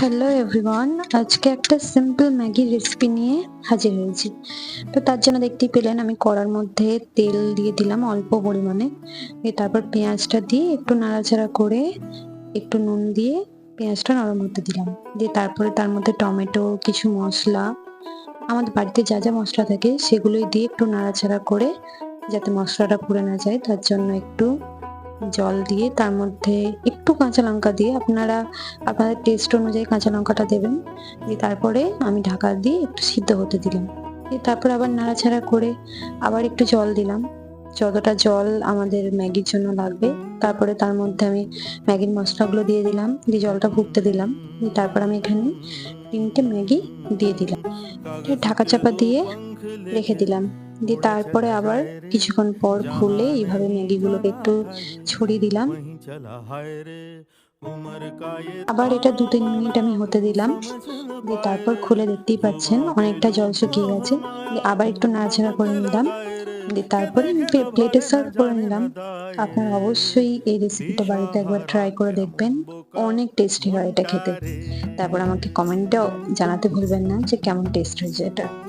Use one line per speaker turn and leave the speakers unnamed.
Hello everyone আজকে একটা simple ম্যাগির রেসিপি নিয়ে হাজির হয়েছি। তো তার জন্য দেখতেই পেলেন, আমি কড়ার মধ্যে তেল দিয়ে দিলাম অল্প পরিমাণে। দিয়ে তারপর পেঁয়াজটা দিয়ে একটু নাড়াচাড়া করে একটু নুন দিয়ে পেঁয়াজটা নরম হতে দিলাম। দিয়ে তারপরে তার মধ্যে টমেটো, কিছু মশলা, আমাদের বাড়িতে যা যা মশলা থাকে সেগুলোই দিয়ে একটু নাড়াচাড়া করে যাতে মশলাটা পুড়ে না যায়, তার জন্য একটু জল দিয়ে তার মধ্যে একটু কাঁচা লঙ্কা দিয়ে আপনারা আপনাদের টেস্ট অনুযায়ী কাঁচা লঙ্কাটা দেবেন। দিয়ে তারপরে আমি ঢাকা দিয়ে একটু সিদ্ধ হতে দিলাম। দিয়ে তারপর আবার নাড়াচাড়া করে আবার একটু জল দিলাম। যতটা জল আমাদের ম্যাগির জন্য লাগবে, তারপরে তার মধ্যে আমি ম্যাগির মশলাগুলো দিয়ে দিলাম, দিয়ে জলটা ফুটতে দিলাম। তারপর আমি এখানে তিনটে ম্যাগি দিয়ে দিলাম। ঢাকা চাপা দিয়ে রেখে দিলাম। দিয়ে তারপরে আবার কিছুক্ষণ পর খুলে এইভাবে ম্যাগিগুলোকে একটু ছড়িয়ে দিলাম। আবার এটা দু তিন মিনিট আমি হতে দিলাম। দিয়ে তারপর খুলে দেখতেই পাচ্ছেন অনেকটা জল শুকিয়ে গেছে। আবার একটু নাড়াচাড়া করে নিলাম। দিয়ে তারপরে আমি প্লেটে সার্ভ করে নিলাম। আপনারা অবশ্যই এই রেসিপিটা বাড়িতে একবার ট্রাই করে দেখবেন। অনেক টেস্টি হয় এটা খেতে। তারপর আমাকে কমেন্টেও জানাতে ভুলবেন না যে কেমন টেস্ট হয়েছে এটা।